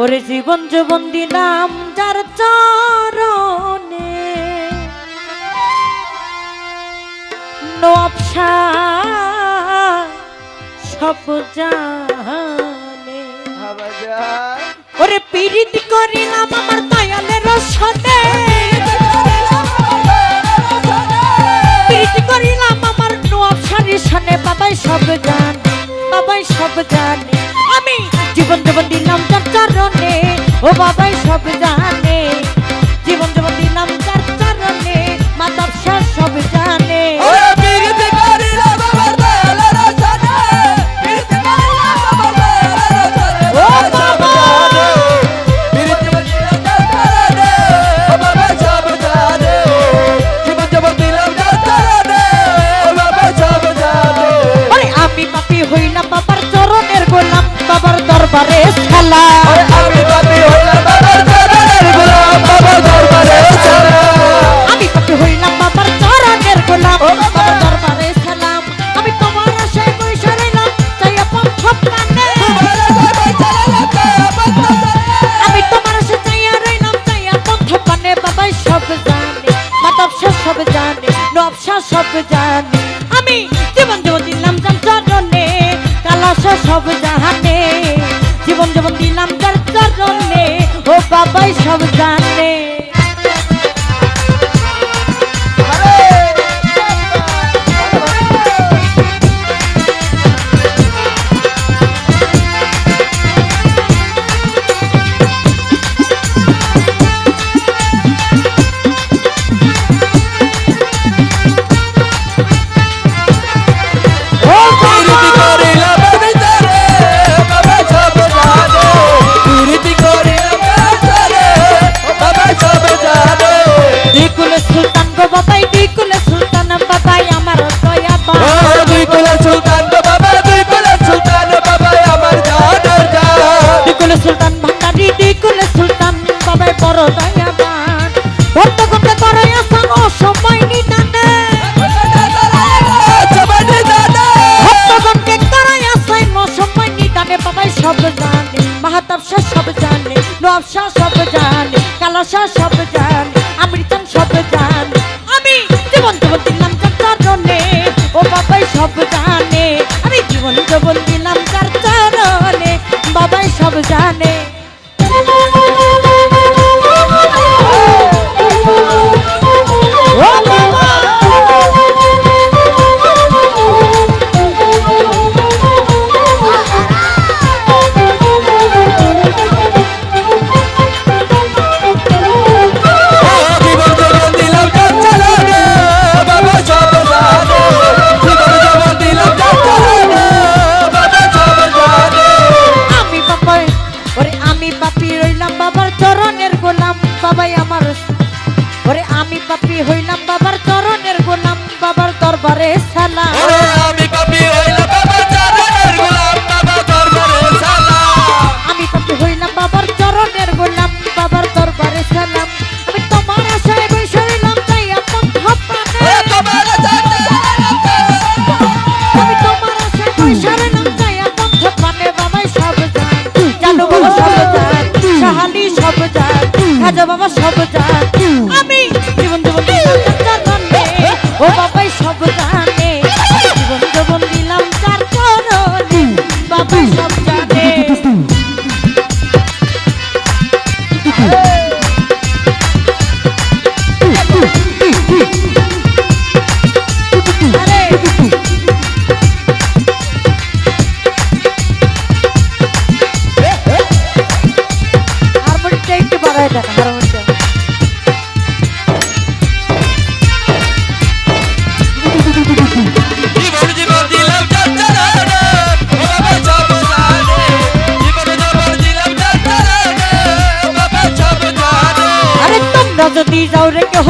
ওরে জীবন যৌবন দিলাম যার চরণে। সব জানে ওরে পীড়িত করিলাম আমার দয়ালের সাথে পীড়িত করিলাম আমার নোয়াব সারি সনে। বাবাই সব জানে, বাবাই সব জানে। ও বাবাই সব যা সব জানে, নবসা সব জানে। আমি জীবন জীবন দিলাম যার চরণে কালাস সব জাহানে। জীবন জীবন দিলাম যার চরণে, ও বাবাই সব নবসা সব জানে, নবসা সব জানে কালাসা সব জানে আমৃতন সব জানে। আমি জীবন জীবন দিলাম যার চরণে ও বাবাই সব জানে। আমি জীবন জীবন দিলাম যার চরণে বাবাই সব জানে।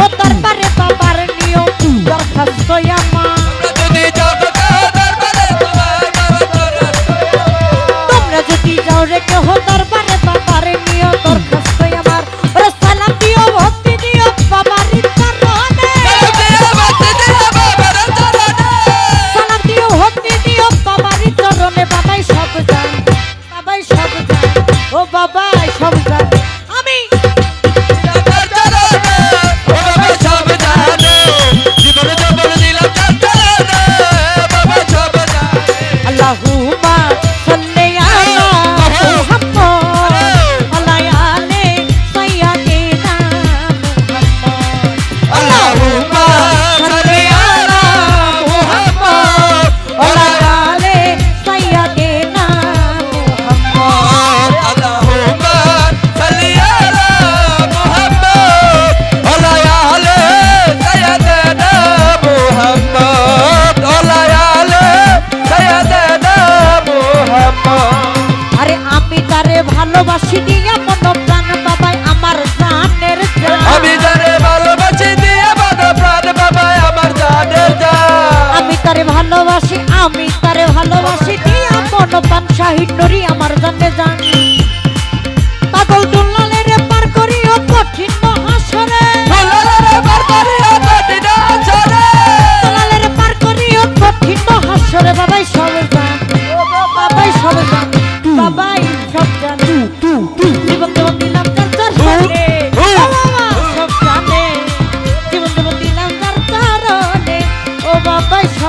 Putar, putar.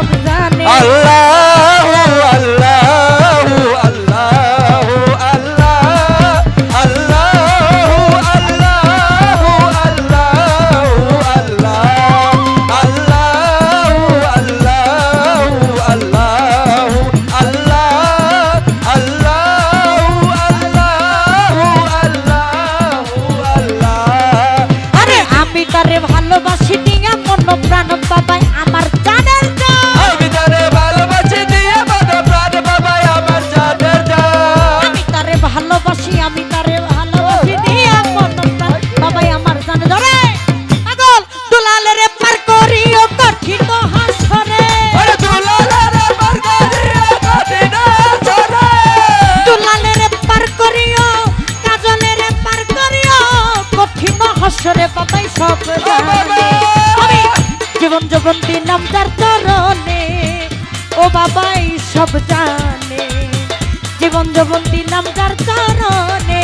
সব জানে আল্লাহ। জগন্তি নাম তার চরণে। ও বাবাই সব জানে জীবন জগন্তি নাম তার চরণে।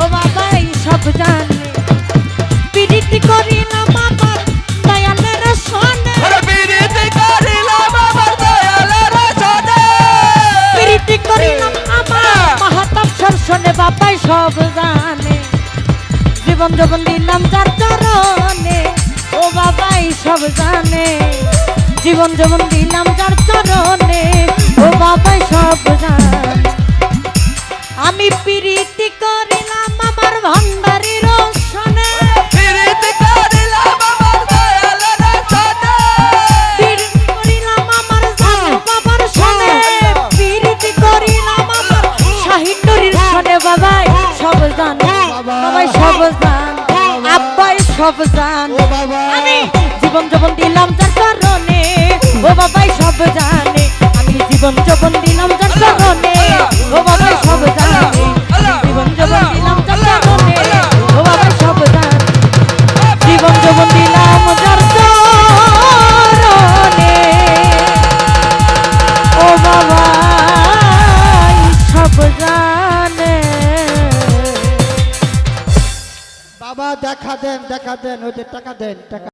ও বাবাই সব জানে। পীড়িত করি না বাবার দয়ালের সনে। পীড়িত করি না বাবার দয়ালের সনে। পীড়িত করি না আমার মহাতাপ সরসনে বাবাই সব জানে। জীবন জগন্তি নাম তার চরণে। ও বাবাই সব জানে। জীবন যেমন দিলাম যার চরণে। ও বাবাই সব জানে। আমি প্রীতি করিলাম সব জান। ও বাবা। আমি জীবন যবন দিলাম যার কারণে। ও বাবাই সব জানে। আমি জীবন যবন দিলাম যার কারণে। ও বাবাই সব জানে। টাকা দেন টাকা